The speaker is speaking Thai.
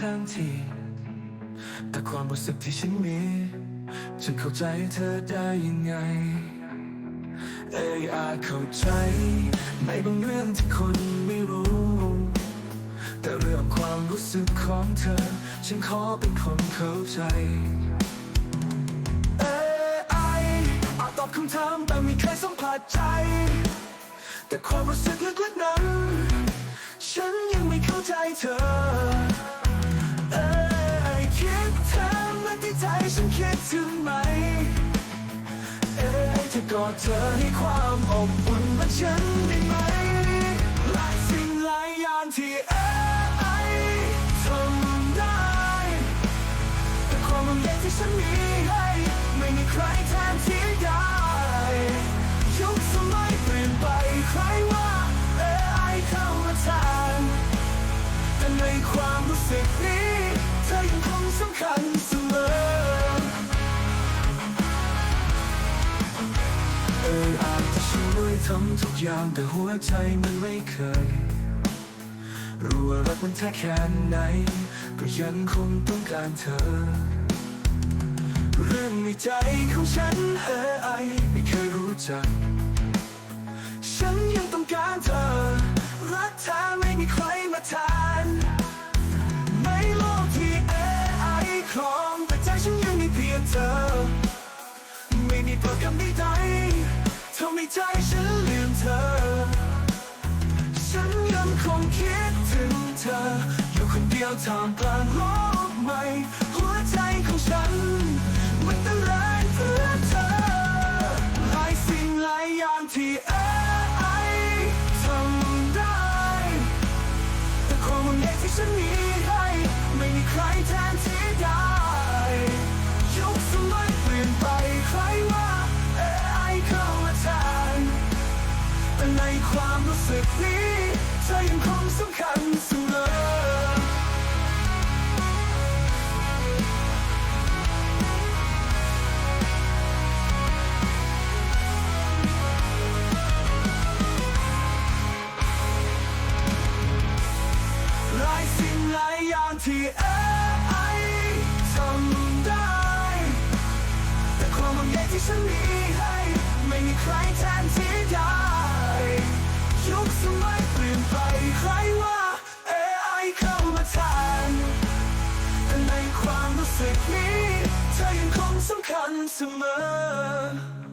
ทั้งที แต่ความรู้สึกที่ฉันมี ฉันเข้าใจเธอได้ยังไง เอยอาจเข้าใจ ในบางเรื่องที่คนไม่รู้ แต่เรื่องความรู้สึกของเธอ ฉันขอเป็นคนเข้าใจเออไออาจตอบคำถามแต่ไม่เคยสัมผัสใจ แต่ความรู้สึกลึกๆนั้น ฉันยังไม่เข้าใจเธอ กอดเธอให้ความอบอุ่นมาฉันได้ไหมหลายสิ่งหลายอย่างที่ ช่วยทำทุกอย่างแต่หัวใจมันไม่เคย รู้ว่ารักมันแท้แค่ไหน ก็ยังคงต้องการเธอ เรื่องในใจของฉันเออไอไม่เคยรู้จัก ใจฉันลืมเธอ ฉันยังคงคิดถึงเธอ อยู่คนเดียวท่ามกลางโลกใหม่ หัวใจของฉัน มันต้นแรงเพื่อเธอหลายสิ่งหลายอย่างที่ ความรู้สึกนี้เธอยังคงสำคัญเสมอหลายสิ่งหลายอย่างที่เอ้ยทำได้ แต่ความหวังใยที่ฉันมีให้ ไม่มีใครแทนที่ได้ ยุคสมัยเปลี่ยนไปใครว่าเอ้ยเข้ามาแทนแต่ในความรู้สึกนี้ เธอยังคงสำคัญเสมอ